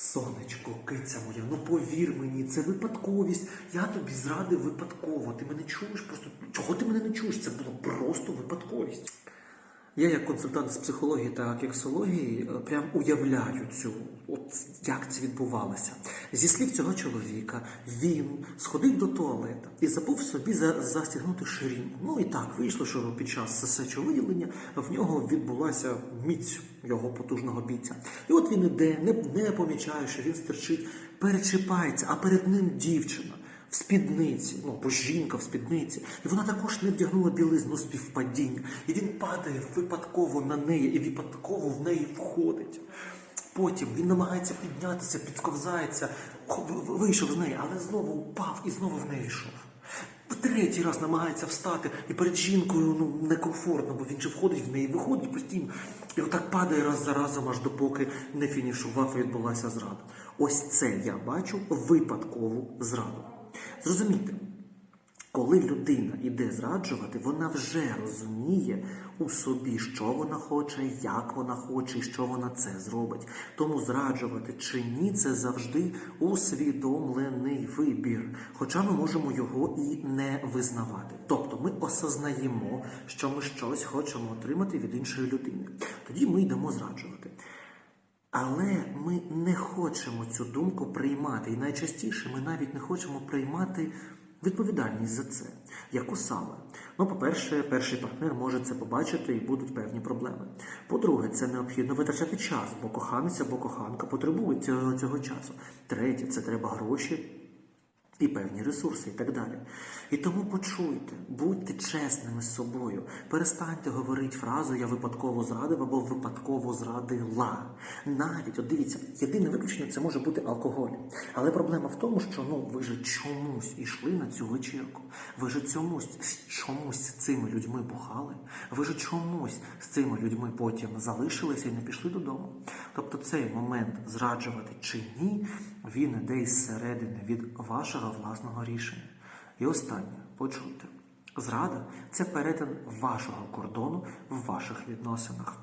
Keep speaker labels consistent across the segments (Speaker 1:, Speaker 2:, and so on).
Speaker 1: Сонечко, киця моя, ну повір мені, це випадковість. Я тобі зрадив випадково. Ти мене чуєш? Просто чого ти мене не чуєш? Це було просто випадковість. Я, як консультант з психології та кексології, е, прям уявляю цю, от як це відбувалося. Зі слів цього чоловіка, він сходив до туалета і забув собі за, застігнути ширинку. Ну і так вийшло, що під час сечовиділення в нього відбулася міць його потужного бійця. І от він іде, не, не помічає, що він стерчить, перечіпається, а перед ним дівчина. В спідниці, ну бо жінка в спідниці, і вона також не вдягнула білизну співпадіння. І він падає випадково на неї, і випадково в неї входить. Потім він намагається піднятися, підсковзається, вийшов з неї, але знову впав і знову в неї йшов. Третій раз намагається встати, і перед жінкою ну некомфортно, бо він же входить в неї, виходить постійно. І отак падає раз за разом, аж допоки не фінішував і відбулася зрада. Ось це я бачу випадкову зраду. Зрозумійте, коли людина іде зраджувати, вона вже розуміє у собі, що вона хоче, як вона хоче і що вона це зробить. Тому зраджувати чи ні, це завжди усвідомлений вибір. Хоча ми можемо його і не визнавати. Тобто ми осознаємо, що ми щось хочемо отримати від іншої людини. Тоді ми йдемо зраджувати. Але ми не хочемо цю думку приймати. І найчастіше ми навіть не хочемо приймати відповідальність за це. Яку саме? Ну, по-перше, перший партнер може це побачити і будуть певні проблеми. По-друге, це необхідно витрачати час, бо коханець або коханка потребують цього, цього часу. Третє, це треба гроші і певні ресурси, і так далі. І тому почуйте, будьте чесними з собою. Перестаньте говорити фразу Я випадково зрадив або випадково зрадила. Навіть, от дивіться, єдине виключення це може бути алкоголь. Але проблема в тому, що ну ви ж чомусь ішли на цю вечірку. Ви ж чомусь чомусь цими людьми бухали. Ви ж чомусь з цими людьми потім залишилися і не пішли додому. Тобто цей момент зраджувати чи ні, він іде із середини від вашого власного рішення. І останнє, почуйте. Зрада це перетин вашого кордону в ваших відносинах.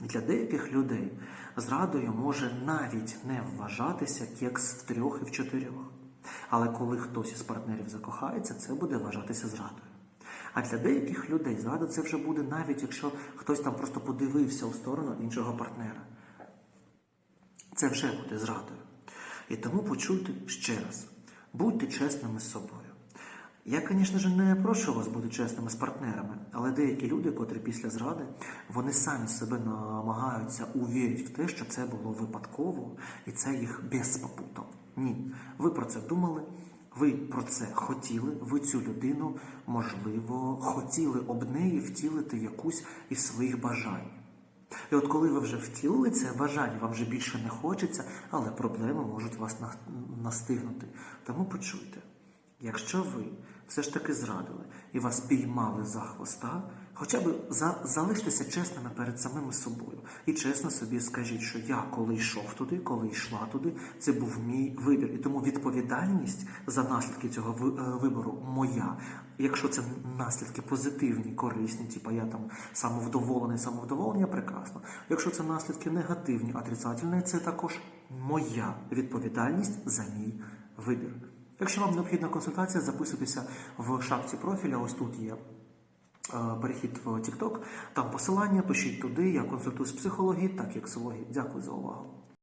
Speaker 1: Для деяких людей зрадою може навіть не вважатися кекс в трьох і в чотирьох. Але коли хтось із партнерів закохається, це буде вважатися зрадою. А для деяких людей зрада це вже буде навіть якщо хтось там просто подивився у сторону іншого партнера. Це вже буде зрадою. І тому почуйте ще раз: будьте чесними з собою. Я, звісно ж, не прошу вас бути чесними з партнерами, але деякі люди, котрі після зради, вони самі себе намагаються увірити в те, що це було випадково, і це їх безпопутав. Ні, ви про це думали, ви про це хотіли, ви цю людину, можливо, хотіли об неї втілити якусь із своїх бажань. І от коли ви вже втілили це бажання, вам вже більше не хочеться, але проблеми можуть вас настигнути. Тому почуйте, якщо ви все ж таки зрадили і вас піймали за хвоста, хоча б за, залиштеся чесними перед самими собою. І чесно собі скажіть, що я коли йшов туди, коли йшла туди, це був мій вибір. І тому відповідальність за наслідки цього е, вибору моя. Якщо це наслідки позитивні, корисні, типу я там самовдоволений, самовдоволення, прекрасно. Якщо це наслідки негативні, отрицательні, це також моя відповідальність за мій вибір. Якщо вам необхідна консультація, записуйтеся в шапці профіля. Ось тут є перехід в TikTok, там посилання, пишіть туди. Я консультую з психології та кексології. Дякую за увагу.